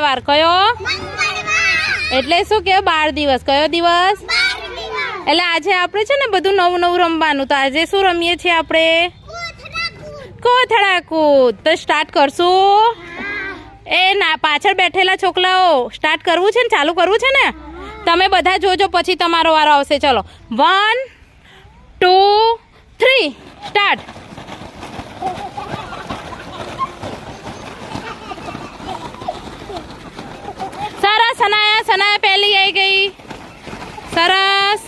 વાર કયો? એટલે શું કે બાર દિવસ. કયો દિવસ? એટલે આજે આપણે છે ને બધું નવું નવું રમવાનું. તો આજે શું રમીએ છીએ આપણે? કોથળા તો સ્ટાર્ટ કરશું? એ ના, પાછળ બેઠેલા છોકરાઓ સ્ટાર્ટ કરવું છે ને? ચાલુ કરવું છે ને? તમે બધા જોજો, પછી તમારો વારો આવશે. ચલો. વન ટુ થ્રી સ્ટાર્ટ સરસ સનાયા સનાયા પહેલી આવી ગઈ સરસ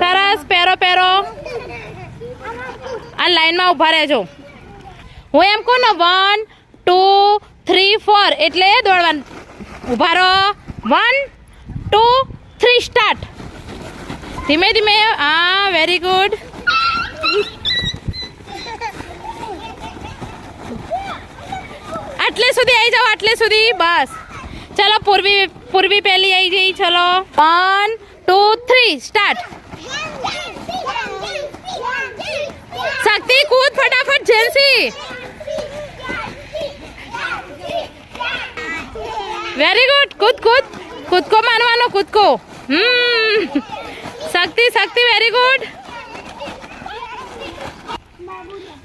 સરસ પહેરો? આ લાઈનમાં ઊભા રહેજો. હું એમ કહું ને વન ટુ થ્રી ફોર એટલે દોડવાનું ઊભા રહો. વન ટુ થ્રી સ્ટાર્ટ ધીમે ધીમે. હા વેરી ગુડ આટલે સુધી આવી જાઓ, આટલે સુધી. બસ. ચલો, પૂર્વી પૂર્વી પહેલી આવી જઈ ચલો. One two three start Shakti કૂદ ફટાફટ જેન્સી વેરી ગુડ કૂદ કૂદ કૂદકો મારવાનો કૂદકો હમ શક્તિ શક્તિ વેરી ગુડ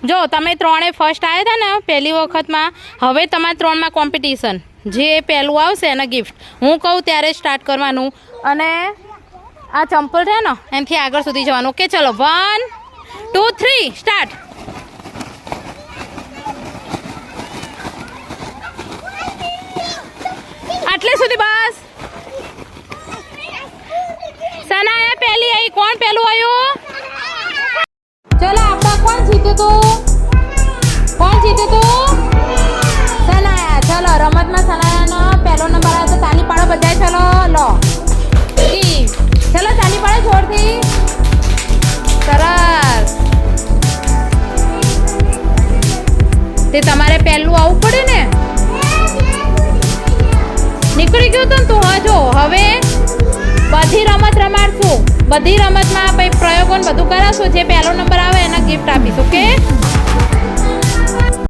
જો તમે ત્રણે ફર્સ્ટ આવ્યા હતા ને, પહેલી વખતમાં, હવે તમારા ત્રણમાં કોમ્પિટિશન જે પહેલું આવશે, એને ગિફ્ટ હું કહું, ત્યારે સ્ટાર્ટ કરવાનું. અને આ ચંપલ છે ને, એનાથી આગળ સુધી જવાનું. ઓકે ચલો. વન ટુ થ્રી સ્ટાર્ટ આટલે સુધી બસ? સનાયા પહેલી આવી કોણ પહેલું આવ્યું? ચલો, આપણા કોણ જીત્યું તું? કોણ જીત્યું તું? સનાયા, ચલો, રમતમાં સનાયાનો પહેલો નંબર આવ્યો તો તાલી પાડો બધા ચલો, લો. ચલો તાલી પાડો જોરથી. સરસ. તે તમારે પહેલું આવવું પડે બધી રમતમાં પછી પ્રયોગોને બધું કરાશું. જે પહેલો નંબર આવે એને ગિફ્ટ આપીશું ઓકે